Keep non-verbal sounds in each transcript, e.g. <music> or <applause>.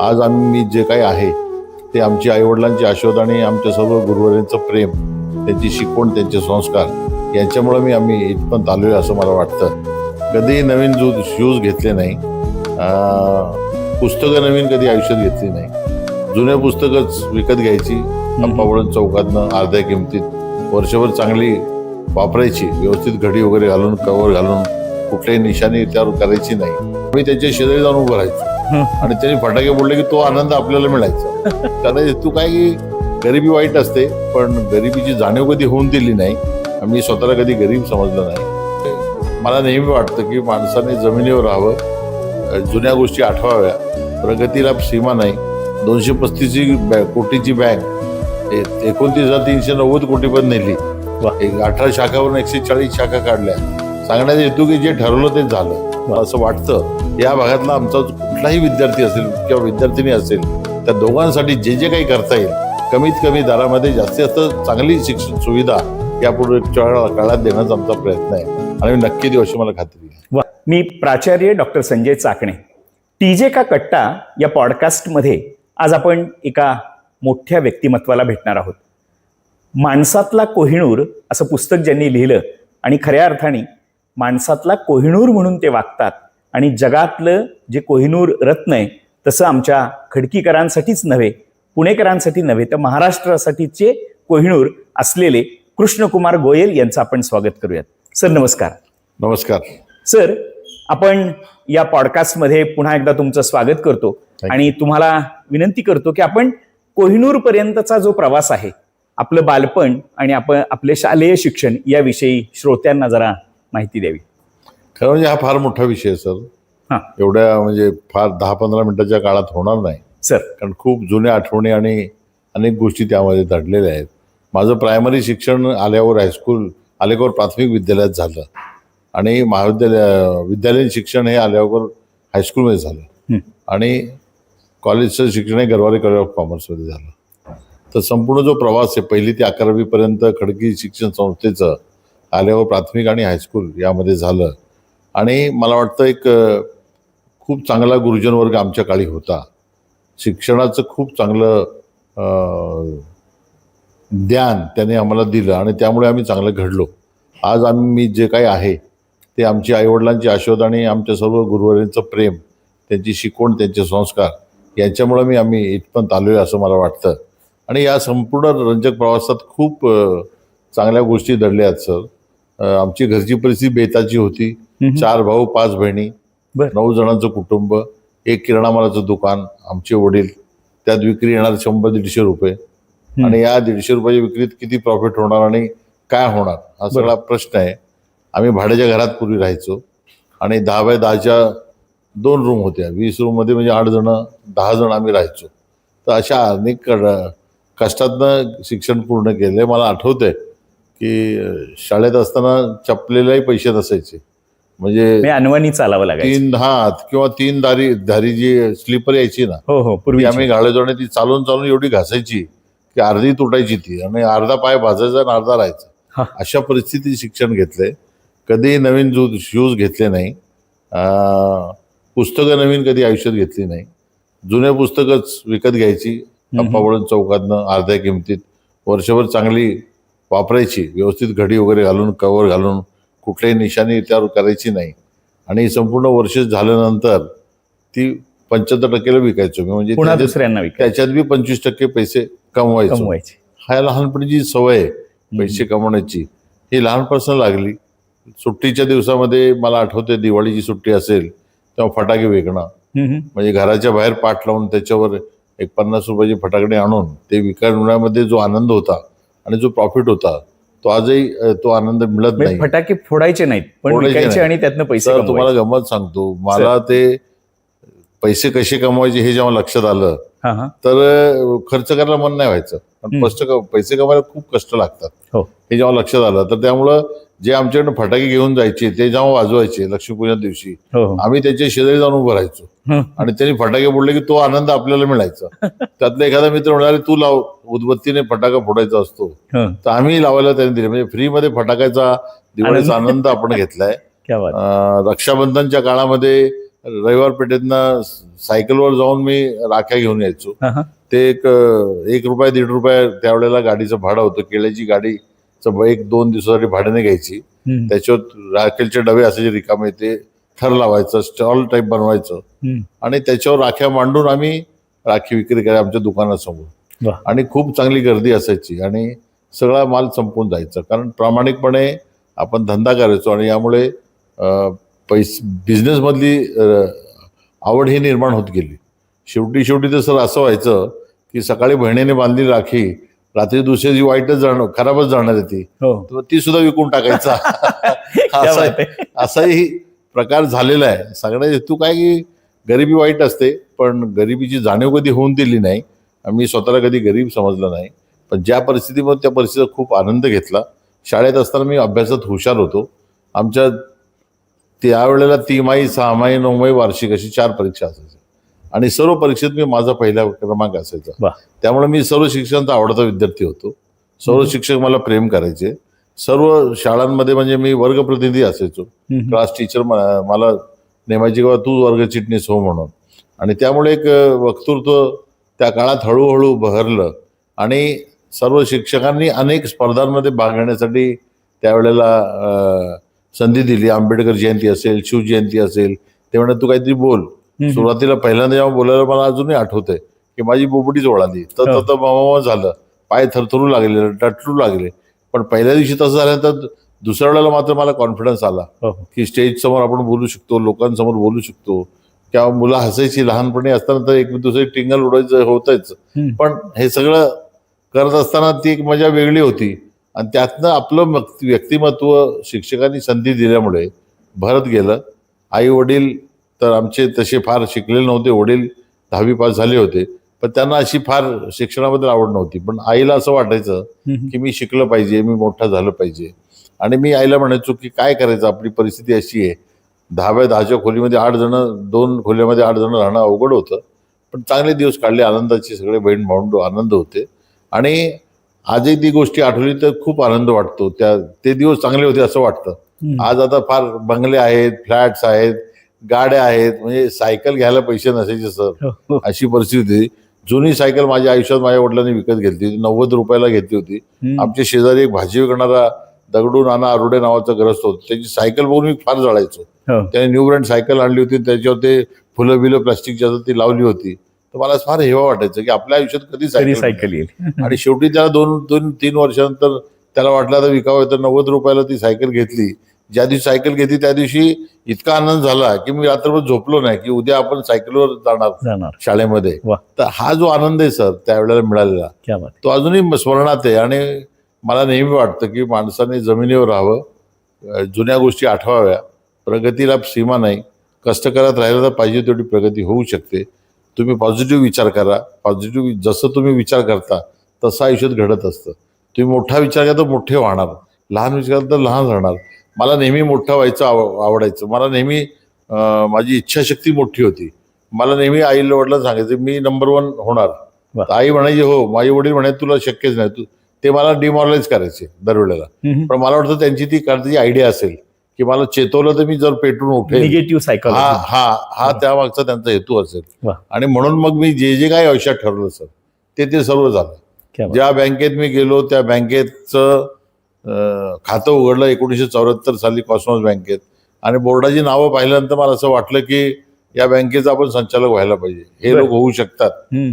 आज आम्ही जे काही आहे ते आमची आईवडिलांची आशीर्वाद आणि आमच्या सर्व गुरुवारींचं प्रेम त्यांची शिकवण त्यांचे संस्कार यांच्यामुळे मी आम्ही इथपर्यंत आलो आहे असं मला वाटतं. कधीही नवीन जू शूज घेतले नाही पुस्तकं नवीन कधी आयुष्यात घेतली नाही. जुने पुस्तकच विकत घ्यायची अंबावळण चौकातनं अर्ध्या किमतीत वर्षभर चांगली वापरायची व्यवस्थित घडी वगैरे घालून कवर घालून कुठल्याही निशाणी त्यावर करायची नाही. मी त्याच्या शेजारी जाऊन उभं राहायचो. <laughs> आणि त्यांनी फटाके बोलले की तो आनंद आपल्याला मिळायचा. कारण तू काय की गरिबी वाईट असते पण गरिबीची जाणीव कधी होऊन दिली नाही. मी स्वतःला कधी गरीब समजलं नाही. मला नेहमी वाटतं की माणसाने जमिनीवर राहावं जुन्या गोष्टी आठवाव्या. प्रगतीला सीमा नाही. दोनशे पस्तीसची बॅ- कोटीची बँक एकोणतीस हजार तीनशे नव्वद कोटी पण नेली. एक अठरा शाखावरून एकशे चाळीस शाखा काढल्या. सांगण्यात येतो की जे ठरवलं तेच झालं. मला असं वाटतं. या भागातला आमचा कुठलाही विद्यार्थी असेल किंवा विद्यार्थिनी असेल त्या दोघांसाठी जे जे काही करता येईल कमीत कमी दरामध्ये जास्तीत जास्त चांगली शिक्षण सुविधा यापुढे काळात देण्याचा आमचा प्रयत्न आहे. आणि मी नक्की देऊ अशी मला खात्री आहे. मी प्राचार्य डॉक्टर संजय चाकणे. टीजे का कट्टा या पॉडकास्टमध्ये आज आपण एका मोठ्या व्यक्तिमत्वाला भेटणार आहोत. माणसातला कोहिणूर असं पुस्तक ज्यांनी लिहिलं आणि खऱ्या अर्थाने माणसातला कोहिणूर म्हणून ते वागतात आणि जगातलं जे कोहिनूर रत्न आहे तसं आमच्या खडकीकरांसाठीच नव्हे पुणेकरांसाठी नव्हे तर महाराष्ट्रासाठीचे कोहिनूर असलेले कृष्णकुमार गोयल यांचं आपण स्वागत करूयात. सर नमस्कार. नमस्कार. सर आपण या पॉडकास्टमध्ये पुन्हा एकदा तुमचं स्वागत करतो. आणि तुम्हाला विनंती करतो की आपण कोहिनूर पर्यंतचा जो प्रवास आहे आपलं बालपण आणि आपण आपले शालेय शिक्षण याविषयी श्रोत्यांना जरा माहिती द्यावी. खरं म्हणजे हा फार मोठा विषय आहे सर. हां. एवढ्या म्हणजे फार दहा पंधरा मिनिटाच्या काळात होणार नाही. सर. कारण खूप जुन्या आठवणी आणि अनेक गोष्टी त्यामध्ये दडलेल्या आहेत. माझं प्रायमरी शिक्षण आल्यावर हायस्कूल आलेगावर प्राथमिक विद्यालयात झालं. आणि महाविद्यालय विद्यालयीन शिक्षण हे आल्यावर हायस्कूलमध्ये झालं. आणि कॉलेजचं शिक्षण हे गरवारे कॉलेज ऑफ कॉमर्समध्ये झालं. तर संपूर्ण जो प्रवास आहे पहिली ते अकरावीपर्यंत खडकी शिक्षण संस्थेचं आल्यावर प्राथमिक आणि हायस्कूल यामध्ये झालं. आणि मला वाटतं एक खूप चांगला गुरुजन वर्ग आमच्या काळी होता. शिक्षणाचं खूप चांगलं ज्ञान त्याने आम्हाला दिलं आणि त्यामुळे आम्ही चांगलं घडलो. आज आम्ही जे काही आहे ते आमची आईवडिलांची आशीर्वाद आणि आमच्या सर्व गुरुवारींचं प्रेम त्यांची शिकवण त्यांचे संस्कार यांच्यामुळे मी आम्ही इथपर्यंत आलो आहे असं मला वाटतं. आणि या संपूर्ण रंजक प्रवासात खूप चांगल्या गोष्टी दडल्या आहेत सर. आमची घरची परिस्थिती बेताची होती. चार भाऊ पाच बहिणी. नऊ जणांचं कुटुंब एक किराणा मालाचं दुकान आमचे वडील. त्यात विक्री येणार शंभर दीडशे रुपये. आणि या दीडशे रुपयाच्या विक्रीत किती प्रॉफिट होणार आणि काय होणार? हा सगळा प्रश्न आहे. आम्ही भाड्याच्या घरात पूर्वी राहायचो. आणि दहा बाय दहाच्या दोन रूम होत्या. वीस रूममध्ये म्हणजे आठ जण दहा जण आम्ही राहायचो. तर अशा अनेक कष्टातनं शिक्षण पूर्ण केलं मला आठवतंय की शाळेत असताना चपलेलाही पैसे नसायचे. म्हणजे अनवाणी चालावं लागायचं. तीन हात किंवा तीन दारी धारी जी स्लीपर यायची ना हो हो पूर्वी आम्ही घालायचो आणि ती चालून चालून एवढी घासायची की अर्धी तुटायची ती आणि अर्धा पाय भाजायचा आणि अर्धा. राहायचा. अशा परिस्थितीत शिक्षण घेतलंय. कधी नवीन जू शूज घेतले नाही पुस्तकं नवीन कधी आयुष्यात घेतली नाही. जुने पुस्तकच विकत घ्यायची अंबावळण चौकातनं अर्ध्या किमतीत. वर्षभर चांगली वापरायची व्यवस्थित घडी वगैरे घालून कवर घालून कुठल्याही निशाणी त्यावर करायची नाही. आणि संपूर्ण वर्ष झाल्यानंतर ती पंच्याहत्तर टक्क्याला विकायचो मी. म्हणजे दुसऱ्यांना त्याच्यात बी पंचवीस टक्के पैसे कमवायचो. कमवायचे. हा लहानपणीची सवय आहे पैसे कमवण्याची. ही लहानपासून लागली. सुट्टीच्या दिवसामध्ये मला आठवते दिवाळीची सुट्टी असेल तेव्हा फटाके विकणं. म्हणजे घराच्या बाहेर पाठ लावून त्याच्यावर एक पन्नास रुपयाचे फटाकडे आणून ते विकण्यामध्ये जो आनंद होता आणि जो प्रॉफिट होता तो आजही तो आनंद मिळत म्हणजे नाही. फटाके फोडायचे नाहीत पण विकायचे. आणि त्यातनं पैसे. तुम्हाला गंमत सांगतो. मला ते पैसे कसे कमवायचे हे जेव्हा लक्षात आलं हा हा. तर खर्च करायला मन नाही व्हायचं. पण. कष्ट पैसे कमायला खूप कष्ट लागतात. हो. हे जेव्हा लक्षात आलं तर त्यामुळं जे आमच्याकडे फटाके घेऊन जायचे ते जेव्हा वाजवायचे लक्ष्मीपूजन दिवशी. हो हो. आम्ही त्याच्या शेजारी जाऊन उभं राहायचो. आणि त्यांनी फटाके फोडले की तो आनंद आपल्याला मिळायचा. त्यातला एखादा मित्र म्हणाले तू लाव उदबत्तीने फटाका फोडायचा असतो. तर आम्ही लावायला त्यांनी दिले. म्हणजे फ्रीमध्ये फटाक्याचा दिवाळीचा आनंद. आपण घेतलाय. रक्षाबंधनच्या काळामध्ये रविवार पेठेतनं सायकलवर जाऊन मी राख्या घेऊन यायचो. ते एक एक रुपया दीड रुपया त्यावेळेला गाडीचं भाडं होतं. केळ्याची गाडीचं ब- एक दोन दिवसासाठी भाड्याने घ्यायची. त्याच्यावर राखेलचे डबे असायचे रिकामे ते थर लावायचं स्टॉल टाईप बनवायचं. आणि त्याच्यावर राख्या मांडून आम्ही राखी विक्री करायला आमच्या दुकानासमोर. आणि खूप चांगली गर्दी असायची आणि सगळा माल संपून जायचा. कारण प्रामाणिकपणे आपण धंदा करायचो आणि यामुळे पैस बिझनेसमधली आवड ही निर्माण होत गेली. शेवटी शेवटी तर सर असं व्हायचं की सकाळी बहिणीने बांधली राखी रात्री दुसऱ्या दिवशी वाईटच जाणार खराबच जाणार आहे ती. हो. तर ती सुद्धा विकून टाकायचा. <laughs> असा. असाही प्रकार झालेला आहे. सगळ्या हेतू काय की गरिबी वाईट असते पण गरिबीची जाणीव कधी होऊन दिली नाही. मी स्वतःला कधी गरीब समजलं नाही. पण ज्या परिस्थितीमध्ये त्या परिस्थितीचा खूप आनंद घेतला. शाळेत असताना मी अभ्यासात हुशार होतो. आमच्या त्यावेळेला तिमाही सहामाही नऊमाही वार्षिक अशी चार परीक्षा असायच्या. आणि सर्व परीक्षेत मी माझा पहिला क्रमांक असायचा. त्यामुळे मी सर्व शिक्षकांचा आवडता विद्यार्थी होतो. सर्व शिक्षक मला प्रेम करायचे. सर्व शाळांमध्ये म्हणजे मी वर्गप्रतिनिधी असायचो. हम्म. क्लास टीचर मला नेमायची किंवा तू वर्ग चिटणीस हो म्हणून. आणि त्यामुळे एक वक्तृत्व त्या काळात हळूहळू बहरलं. आणि सर्व शिक्षकांनी अनेक स्पर्धांमध्ये भाग घेण्यासाठी त्यावेळेला संधी दिली. आंबेडकर जयंती असेल शिवजयंती असेल. ते म्हणत तू काहीतरी बोल. सुरुवातीला पहिल्यांदा जेव्हा बोलायला मला अजूनही आठवतंय की माझी बोबडीच ओळाली तर हो. मामा झालं. पाय थरथरू लागले टटरू लागले. पण पहिल्या दिवशी तसं झाल्यानंतर दुसऱ्या वेळेला मात्र मला कॉन्फिडन्स आला हो, हो. की स्टेज समोर आपण बोलू शकतो लोकांसमोर बोलू शकतो. किंवा मुलं हसायची लहानपणी असताना तर एक दुसरे टिंगल उडायचं होतच. पण हे सगळं करत असताना ती एक मजा वेगळी होती. आणि त्यातनं आपलं व्यक्तिमत्व शिक्षकांनी संधी दिल्यामुळे भरत गेलं. आई वडील तर आमचे तसे फार शिकलेले नव्हते वडील दहावी पास झाले होते. पण त्यांना अशी फार शिक्षणाबद्दल आवड नव्हती. पण आईला असं वाटायचं. की मी शिकलं पाहिजे मी मोठं झालं पाहिजे. आणि मी आईला म्हणायचो की काय करायचं आपली परिस्थिती अशी आहे. दहाव्या दहाच्या खोलीमध्ये आठ जण दोन खोल्यामध्ये आठ जण राहणं अवघड होतं. पण चांगले दिवस काढले आनंदाचे सगळे बहीण भावंड आनंद होते. आणि आजही ती गोष्टी आठवली तर खूप आनंद वाटतो. त्या ते दिवस चांगले होते असं वाटतं. आज आता फार बंगले आहेत फ्लॅट्स आहेत गाड्या आहेत म्हणजे सायकल घ्यायला पैसे नसायचे सर. हो. अशी परिस्थिती होती. जुनी सायकल माझ्या आयुष्यात माझ्या वडिलांनी विकत घेतली होती. नव्वद रुपयाला घेतली होती. आमच्या शेजारी एक भाजी विकणारा दगडू नाना आरुडे नावाचा ग्रस्त होता. त्याची सायकल बघून मी फार जळायचो. हो. त्याने न्यू ब्रँड सायकल आणली होती. त्याच्यावर ते फुलं बिलं प्लास्टिकच्या ती लावली होती. तर मला फार हेवा वाटायचं की आपल्या आयुष्यात कधी सायकल सायकल येईल? <laughs> आणि शेवटी त्याला दोन दोन तीन वर्षानंतर त्याला वाटलं आता विकावं तर नव्वद रुपयाला ती सायकल घेतली. ज्या दिवशी सायकल घेतली त्या दिवशी इतका आनंद झाला की मी रात्रभर झोपलो नाही की उद्या आपण सायकलवर जाणार जाणार. शाळेमध्ये. वा. तर हा जो आनंद आहे सर त्यावेळेला मिळालेला. क्या बात तो अजूनही स्मरणात आहे आणि मला नेहमी वाटतं की माणसाने जमिनीवर राहावं अ, जुन्या गोष्टी आठवाव्या. प्रगतीला सीमा नाही. कष्ट करत राहिलं तर पाहिजे तेवढी प्रगती होऊ शकते. तुम्ही पॉझिटिव्ह विचार करा. पॉझिटिव्ह जसं तुम्ही विचार करता तसं आयुष्यात घडत असतं. तुम्ही मोठा विचार करा तर मोठे वाहणार. लहान विचार केला तर लहान राहणार. मला नेहमी मोठं व्हायचं आव आवडायचं. मला नेहमी माझी इच्छाशक्ती मोठी होती. मला नेहमी आईला वडिलांना सांगायचं मी नंबर वन होणार. आई म्हणायची हो माझे वडील म्हणायचे तुला शक्यच नाही. तू ते मला डिमॉरलाइज करायचे दरवेळेला. पण मला वाटतं त्यांची ती काढण्याची आयडिया असेल की मला चेतवलं तर मी जर पेटून उठेल. निगेटिव्ह सायकल हा हा हा त्यामागचा त्यांचा हेतू असेल. आणि म्हणून मग मी जे जे काही आयुष्यात ठरवलं सर ते ते सर्व झालं. ज्या बँकेत मी गेलो त्या बँकेचं खातं उघडलं एकोणीसशे चौऱ्याहत्तर साली कॉस्मॉस बँकेत आणि बोर्डाची नावं पाहिल्यानंतर मला असं वाटलं की या बँकेचा आपण संचालक व्हायला पाहिजे हे. लोक होऊ शकतात.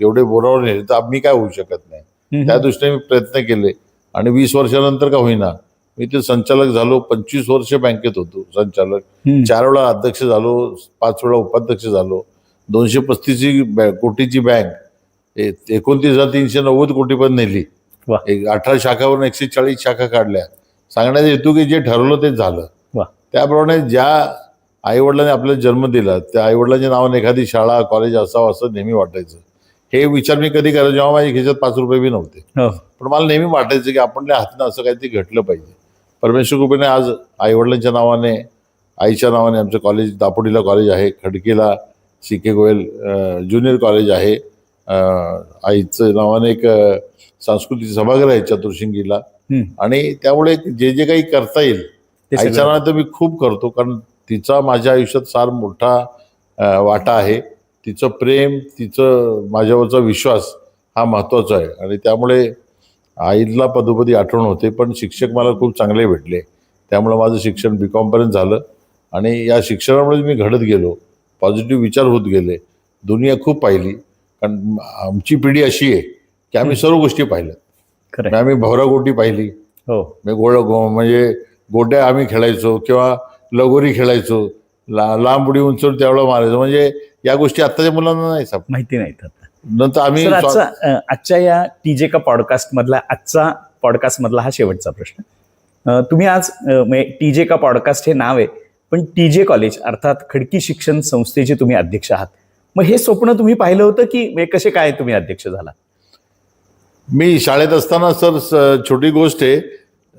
एवढे बोरावर नेले तर मी काय होऊ शकत नाही. त्या दृष्टीने मी प्रयत्न केले आणि वीस वर्षानंतर का होईना मी ते संचालक झालो पंचवीस वर्ष बँकेत होतो संचालक. चार वेळा अध्यक्ष झालो पाच वेळा उपाध्यक्ष झालो दोनशे पस्तीसची कोटीची बँक एकोणतीस हजार तीनशे नव्वद कोटी पण नेली वा. एक अठरा शाखावरून एकशे चाळीस शाखा काढल्या सांगण्याचा हेतू की जे ठरवलं तेच झालं वा. त्याप्रमाणे ज्या आईवडिलांनी आपल्याला जन्म दिला त्या आईवडिलांच्या नावाने एखादी शाळा कॉलेज असावं असं नेहमी वाटायचं हे विचार मी कधी करायचो जेव्हा माझ्या खिशात पाच रुपये बी नव्हते हो. पण मला नेहमी वाटायचं की आपल्या हातनं असं काहीतरी घडलं पाहिजे परमेश्वर कृपेने आज आईवडिलांच्या नावाने आईच्या नावाने आमचं कॉलेज दापोडीला कॉलेज आहे खडकीला C K Goyal junior college आहे आईचं नावाने एक सांस्कृतिक सभागृह आहे चतुर्शिंगीला. आणि त्यामुळे जे जे काही करता येईल आईच्या नावाने तर मी खूप करतो कारण तिचा माझ्या आयुष्यात फार मोठा वाटा आहे. तिचं प्रेम तिचं माझ्यावरचा विश्वास हा महत्त्वाचा आहे. आणि त्यामुळे आईला पदोपदी आठवण होते पण शिक्षक मला खूप चांगले भेटले. त्यामुळं माझं शिक्षण बी कॉमपर्यंत झालं. आणि या शिक्षणामुळे मी घडत गेलो. पॉझिटिव्ह विचार होत गेले. दुनिया खूप पाहिली. कारण आमची पिढी अशी आहे की आम्ही सर्व गोष्टी पाहिल्यात खरं आम्ही भवरागोटी पाहिली. हो. मी गोळ गो म्हणजे गोट्या आम्ही खेळायचो किंवा लगोरी खेळायचो. ला लांब उडी उंचून त्यावेळेला मारायचो. म्हणजे या गोष्टी आत्ताच्या मुलांना नाही माहिती नाही आता. नंतर आम्ही आजच्या या टीजे का पॉडकास्ट मधला आजचा पॉडकास्ट मधला हा शेवटचा प्रश्न. तुम्ही आज टीजे का पॉडकास्ट हे नाव आहे पण टीजे कॉलेज अर्थात खडकी शिक्षण संस्थेचे तुम्ही अध्यक्ष आहात. मग हे स्वप्न तुम्ही पाहिलं होतं की कसे काय तुम्ही अध्यक्ष झाला? मी शाळेत असताना सर छोटी गोष्ट आहे.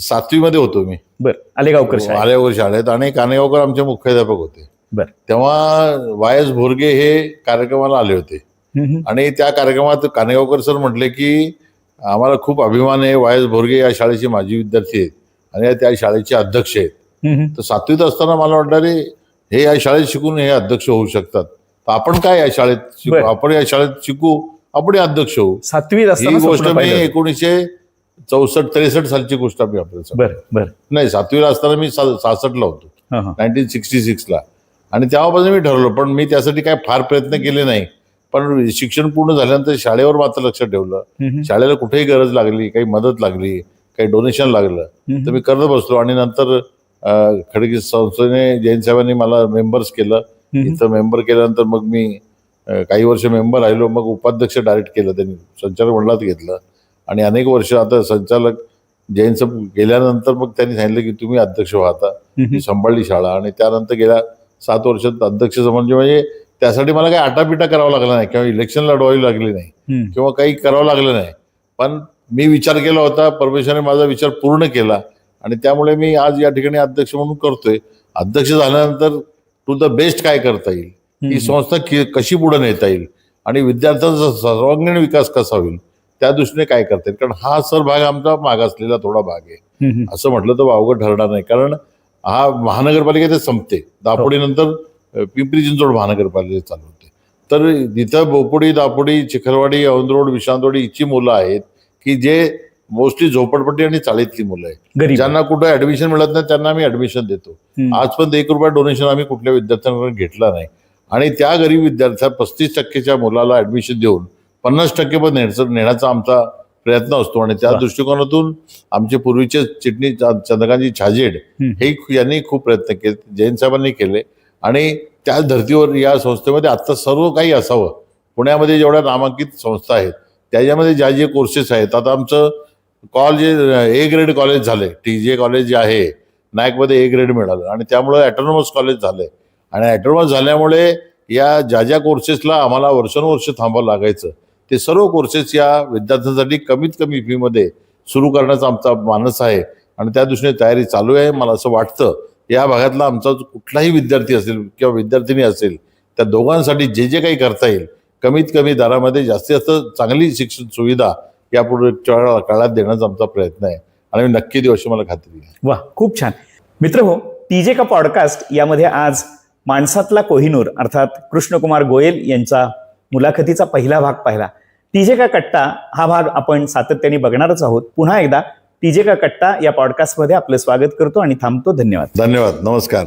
सातवीमध्ये होतो मी. बर आलेगावकर आल्यावर शाळेत आणि कानेगावकर आमचे मुख्याध्यापक होते. बर. तेव्हा वाय एस भोरगे हे कार्यक्रमाला आले होते. आणि त्या कार्यक्रमात कानेगावकर सर म्हटले की आम्हाला खूप अभिमान आहे. वाय एस भोरगे या शाळेचे माजी विद्यार्थी आहेत आणि त्या शाळेचे अध्यक्ष आहेत. तर सातवीत असताना मला वाटलं रे हे या शाळेत शिकून हे अध्यक्ष होऊ शकतात. तर आपण काय या शाळेत शिकू बरं. आपण या शाळेत शिकू आपण अध्यक्ष होऊ सातवीत ही असताना गोष्ट स्वप्न मी पाहिलं होतं. एकोणीसशे चौसष्ट त्रेसष्ट सालची गोष्ट आम्ही आपल्याला सांगतो. बर बर नाही सातवीला असताना मी सा- सहासष्टला होतो हा, हा. नाईन्टीन सिक्स्टी सिक्सला आणि तेव्हापासून मी ठरवलं पण मी त्यासाठी काय फार प्रयत्न केले नाही पण शिक्षण पूर्ण झाल्यानंतर शाळेवर मात्र लक्ष ठेवलं हम्म, हम्म. शाळेला कुठेही गरज लागली काही मदत लागली काही डोनेशन लागलं. तर मी करत बसलो आणि नंतर अं, खडकी संस्थेने जैन साहेबांनी मला मेंबर्स केलं. इथं मेंबर केल्यानंतर मग मी काही वर्ष मेंबर राहिलो मग उपाध्यक्ष डायरेक्ट केलं त्यांनी संचालक मंडळात घेतलं. आणि अनेक वर्ष आता संचालक जैन साहेब गेल्यानंतर मग त्यांनी सांगितलं की तुम्ही अध्यक्ष व्हा आता. सांभाळली शाळा आणि त्यानंतर गेल्या सात वर्षात अध्यक्ष म्हणजे म्हणजे त्यासाठी मला काही आटापिटा करावा लागला नाही किंवा इलेक्शन लढवावी लागली नाही. किंवा काही करावं लागलं नाही. पण मी विचार केला होता परमेश्वराने माझा विचार पूर्ण केला आणि त्यामुळे मी आज या ठिकाणी अध्यक्ष म्हणून करतोय. अध्यक्ष झाल्यानंतर द बेस्ट काय करता येईल? ही. संस्था कशी पुढे नेता येईल? आणि विद्यार्थ्यांचा सर्वांगीण विकास कसा होईल? त्या दृष्टीने काय करता येईल? कारण हा सर भाग आमचा मागासलेला थोडा भाग आहे. असं म्हटलं तर वावगं ठरणार नाही. कारण हा महानगरपालिकेत संपते. दापोडीनंतर अ, पिंपरी चिंचवड महानगरपालिकेत चालू होते. तर तिथं बोपोडी दापोडी चिखलवाडी औंधरोड विशांतवाडी हिची मुलं आहेत की जे मोस्टली झोपडपट्टी आणि चाळीतली मुलं आहेत. ज्यांना कुठं ऍडमिशन मिळत नाही त्यांना आम्ही ऍडमिशन देतो. हम्म. आजपर्यंत एक रुपया डोनेशन आम्ही कुठल्या विद्यार्थ्यांकडून घेतला नाही. आणि त्या गरीब विद्यार्थ्या पस्तीस टक्केच्या मुलाला ऍडमिशन देऊन पन्नास टक्के पण नेण्याचा आमचा प्रयत्न असतो. आणि त्या. दृष्टिकोनातून आमचे पूर्वीचे चिटणी चंद्रकांतजी छाजेड. हे यांनी खूप प्रयत्न केले. जैन साहेबांनी केले. आणि त्याच धर्तीवर या संस्थेमध्ये आता सर्व काही असावं. पुण्यामध्ये जेवढ्या नामांकित संस्था आहेत त्याच्यामध्ये ज्या जे कोर्सेस आहेत आता आमचं कॉलेज ए ग्रेड कॉलेज झाले टी जे कॉलेज जे आहे नायकमध्ये ए ग्रेड मिळालं आणि त्यामुळे ॲटोनॉमस कॉलेज झाले. आणि ॲटोनॉमस झाल्यामुळे या ज्या ज्या कोर्सेसला आम्हाला वर्षानुवर्ष थांबावं लागायचं ते सर्व कोर्सेस या विद्यार्थ्यांसाठी कमीत कमी फीमध्ये सुरू करण्याचा आमचा मानस आहे आणि त्या दृष्टीने तयारी चालू आहे. मला असं वाटतं या भागातला आमचा कुठलाही विद्यार्थी असेल किंवा विद्यार्थिनी असेल त्या दोघांसाठी जे जे काही करता येईल कमीत कमी दरामध्ये जास्तीत जास्त चांगली शिक्षण सुविधा यापुढे काळात देण्याचा आमचा प्रयत्न आहे. आणि मी नक्की देऊ अशी मला खात्री आहे. वा खूप छान. मित्र हो टीजे का पॉडकास्ट यामध्ये आज माणसातला कोहिनूर अर्थात कृष्णकुमार गोयल यांचा मुलाखतीचा पहिला भाग पाहिला. टीजे का कट्टा हा भाग आपण सातत्याने बघणारच आहोत. पुन्हा एकदा टीजे का कट्टा या पॉडकास्टमध्ये आपलं स्वागत करतो आणि थांबतो. धन्यवाद. धन्यवाद. नमस्कार.